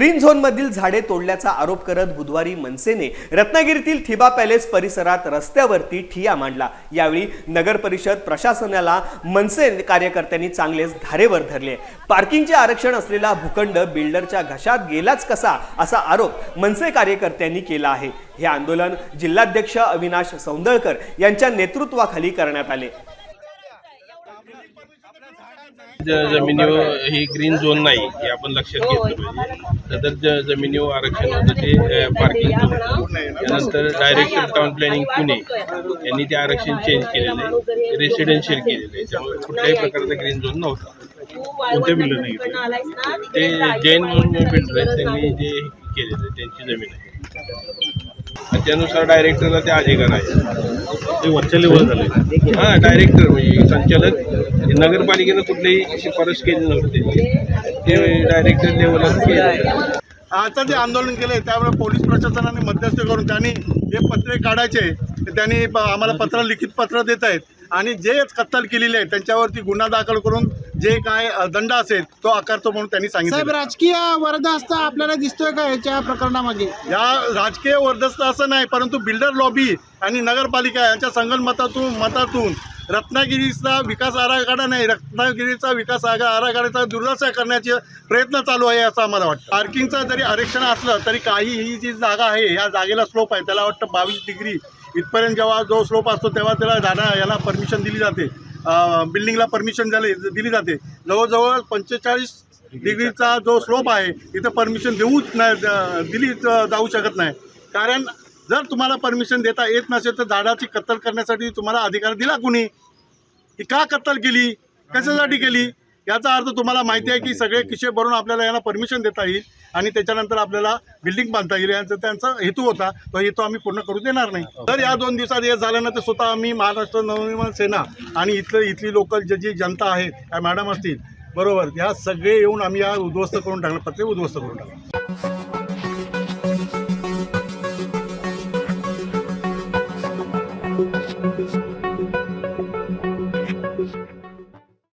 Green zone मधील झाडे तोडल्याचा आरोप करत बुधवारी मनसेने रत्नागिरीतील थिबा पॅलेस परिसरात रस्त्यावरती ठिया मांडला. यावेळी नगर परिषद प्रशासनाला मनसे कार्यकर्त्यांनी चांगलेच धारेवर धरले. पार्किंगचे आरक्षण असलेला भूखंड बिल्डरच्या घशात गेलाच कसा असा आरोप मनसे कार्यकर्त्यांनी केला आहे. हे आंदोलन जिल्हाध्यक्ष अविनाश सौंदळकर यांच्या नेतृत्वाखाली करण्यात आले. जमिनीवर ही ग्रीन झोन नाही हे आपण लक्षात घेतलं पाहिजे. सदर ज- जमिनीवर आरक्षण होतं ते पार्किंग झोन त्यानंतर डायरेक्टर टाउन प्लॅनिंग पुणे. यांनी ते आरक्षण चेंज केलेलं आहे. रेसिडेन्शियल केलेलं आहे. त्यामुळे कुठल्याही प्रकारचा ग्रीन झोन नव्हता. कोणत्या बिल्डर ते? जैन म्हणून बिल्डर आहेत त्यांनी जे केलेलं आहे त्यांची जमीन आहे. आणि त्यानुसार डायरेक्टरला ते अधिकार आहे ते वरच्या लेवल झाले. हा डायरेक्टर म्हणजे संचालक. नगरपालिकेनं कुठलीही शिफारस केली नव्हती. ते डायरेक्टर लेवलला केलं. आता जे आंदोलन केले त्यामुळे पोलीस प्रशासनाने मध्यस्थी करून त्यांनी जे पत्रे काढायचे ते त्यांनी आम्हाला पत्र लिखित पत्र देत आहेत आणि जे कत्तल केलेले आहेत त्यांच्यावरती गुन्हा दाखल करून जे काय दंड असेल तो आकारतो म्हणून त्यांनी साहेब सांगितलं राजकीय वरदहस्त आपल्याला दिसतोय का याच्या प्रकरणामध्ये? या राजकीय वर्धस्त असं नाही परंतु बिल्डर लॉबी आणि नगरपालिका यांच्या संगणमतातून मतातून रत्नागिरीचा विकास आराखडा नाही रत्नागिरीचा विकास आगा आराखड्याचा दुर्दशा करण्याचे प्रयत्न चालू आहे असं आम्हाला वाटतं. पार्किंगचं जरी आरक्षण असलं तरी काही ही जी जागा आहे या जागेला स्लोप आहे. त्याला वाटतं बावीस डिग्री इथपर्यंत जेव्हा जो स्लोप असतो तेव्हा त्याला जाणं याला परमिशन दिली जाते. बिल्डिंगला परमिशन झाले दिली जाते. जवळजवळ पंचेचाळीस डिग्रीचा जो स्लोप आहे इथं परमिशन देऊच नाही द- दिली जाऊ शकत नाही. कारण जर तुम्हाला परमिशन देता येत नसेल तर झाडाची कत्तल करण्यासाठी तुम्हाला अधिकार दिला कुणी? ही का कत्तल केली? कशासाठी केली? याचा अर्थ तुम्हाला माहिती आहे की सगळे किशे भरून आपल्याला यांना परमिशन देता येईल आणि त्याच्यानंतर आपल्याला बिल्डिंग बांधता येईल. यांचा त्यांचा हेतू होता. तो हेतू आम्ही पूर्ण करू देणार नाही. तर या दोन दिवसात हे झालं ना तर स्वतः आम्ही महाराष्ट्र नवनिर्माण सेना आणि इथलं इथली लोकल जे जी जनता आहे काय मॅडम असतील बरोबर या सगळे येऊन आम्ही या उद्ध्वस्त करून टाकलं पत्रे उद्ध्वस्त करून टाकलं